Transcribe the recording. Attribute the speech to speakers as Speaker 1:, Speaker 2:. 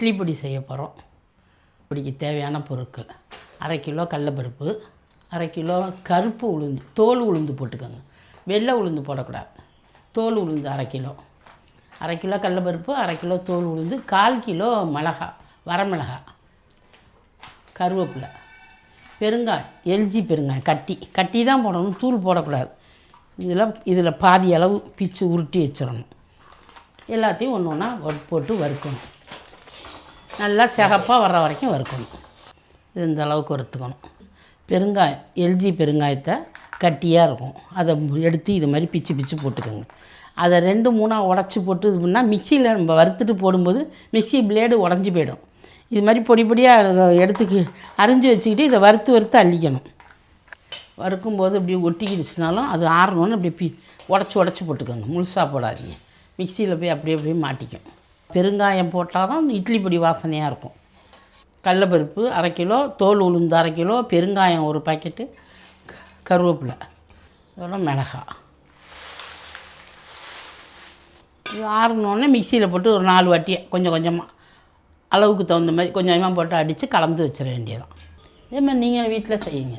Speaker 1: இட்லி பொடி செய்ய போகிறோம். பொடிக்கு தேவையான பொருட்கள். அரை கிலோ கடலப்பருப்பு அரை கிலோ கருப்பு உளுந்து தோல் உளுந்து போட்டுக்கோங்க. வெள்ளை உளுந்து போடக்கூடாது. தோல் உளுந்து அரை கிலோ. அரை கிலோ கடலப்பருப்பு அரை கிலோ தோல் உளுந்து கால் கிலோ மிளகா வரமிளகா கருவேப்பிலை பெருங்காய் எல்ஜி பெருங்காய் கட்டி. கட்டி தான் போடணும் தூள் போடக்கூடாது. இதில் இதில் பாதி அளவு பிச்சு உருட்டி வச்சிடணும். எல்லாத்தையும் ஒன்று ஒன்றா போட்டு வறுக்கணும். நல்லா சிகப்பாக வர்ற வரைக்கும் வறுக்கணும். இது இந்த அளவுக்கு வறுத்துக்கணும்? பெருங்காயம் எல்ஜி பெருங்காயத்தை கட்டியாக இருக்கும். அதை எடுத்து இது மாதிரி பிச்சு பிச்சு போட்டுக்கோங்க. அதை ரெண்டு மூணாக உடச்சி போட்டு இது பண்ணால் மிக்சியில் நம்ம வறுத்துட்டு போடும்போது மிக்ஸி பிளேடு உடஞ்சி போயிடும். இது மாதிரி பொடி பொடியாக எடுத்துக்கி அரிஞ்சு வச்சுக்கிட்டு இதை வறுத்து வறுத்து அள்ளிக்கணும். வறுக்கும்போது இப்படி ஒட்டிக்கிடுச்சுனாலும் அது ஆறணும்னு அப்படி பி உடச்சி உடச்சி போட்டுக்கோங்க. முழுசாக போடாதீங்க. மிக்சியில் போய் அப்படியே அப்படியே மாட்டிக்கும். பெருங்காயம் போட்டால் தான் இட்லி பொடி வாசனையாக இருக்கும். கடலப்பருப்பு அரை கிலோ தோல் உளுந்து அரை கிலோ பெருங்காயம் ஒரு பாக்கெட்டு க- கருவேப்பிலை இதெல்லாம் மிளகா. இது ஆறுனோடனே மிக்சியில் போட்டு ஒரு நாலு வாட்டி கொஞ்சம் கொஞ்சமாக அளவுக்கு தகுந்த மாதிரி கொஞ்சம் கொஞ்சமாக போட்டு அடித்து கலந்து வச்சிட வேண்டியதான் இதே மாதிரி நீங்கள் வீட்டில் செய்யுங்க.